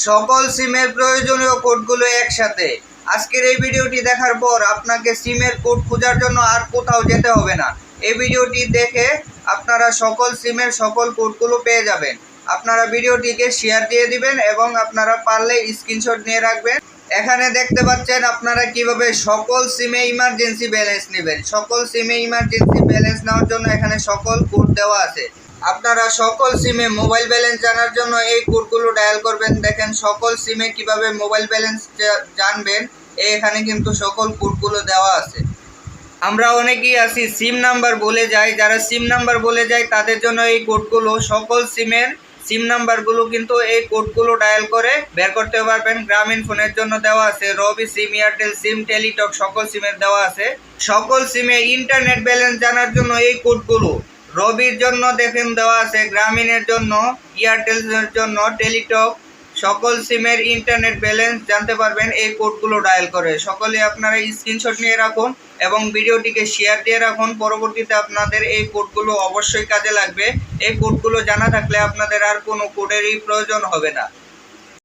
সকল সিমের প্রয়োজনীয় কোডগুলো একসাথে। আজকের এই ভিডিওটি দেখার পর আপনাকে সিমের কোড খোঁজার জন্য আর কোথাও যেতে হবে না। এই ভিডিওটি দেখে আপনারা সকল সিমের সকল কোডগুলো পেয়ে যাবেন। আপনারা ভিডিওটিকে শেয়ার দিয়ে দিবেন এবং আপনারা পারলে স্ক্রিনশট নিয়ে রাখবেন। এখানে দেখতে পাচ্ছেন আপনারা কীভাবে সকল সিমে ইমার্জেন্সি ব্যালেন্স নেবেন। সকল সিমে ইমার্জেন্সি ব্যালেন্স নেওয়ার জন্য এখানে সকল কোড দেওয়া আছে। আপনারা সকল সিমে মোবাইল ব্যালেন্স জানার জন্য এই কোডগুলো ডায়াল করবেন। দেখেন সকল সিমে কীভাবে মোবাইল ব্যালেন্স জানবেন, এখানে কিন্তু সকল কোডগুলো দেওয়া আছে। আমরা অনেকেই আছি সিম নাম্বার বলে যাই, যারা সিম নাম্বার বলে যায়, তাদের জন্য এই কোডগুলো সকল সিমের সিম নাম্বারগুলো কিন্তু এই কোডগুলো ডায়াল করে বের করতে পারবেন। গ্রামীণ ফোনের জন্য দেওয়া আছে, রবি সিম এয়ারটেল সিম টেলিটক সকল সিমের দেওয়া আছে। সকল সিমে ইন্টারনেট ব্যালেন্স জানার জন্য এই কোডগুলো রবির জন্য দেখেন দেওয়া আছে, গ্রামীণের জন্য, এয়ারটেলের জন্য, টেলিটক, সকল সিমের ইন্টারনেট ব্যালেন্স জানতে পারবেন এই কোডগুলো ডায়াল করে। সকলে আপনারা স্ক্রিনশট নিয়ে রাখুন এবং ভিডিওটিকে শেয়ার দিয়ে রাখুন। পরবর্তীতে আপনাদের এই কোডগুলো অবশ্যই কাজে লাগবে। এই কোডগুলো জানা থাকলে আপনাদের আর কোনো কোডেরই প্রয়োজন হবে না।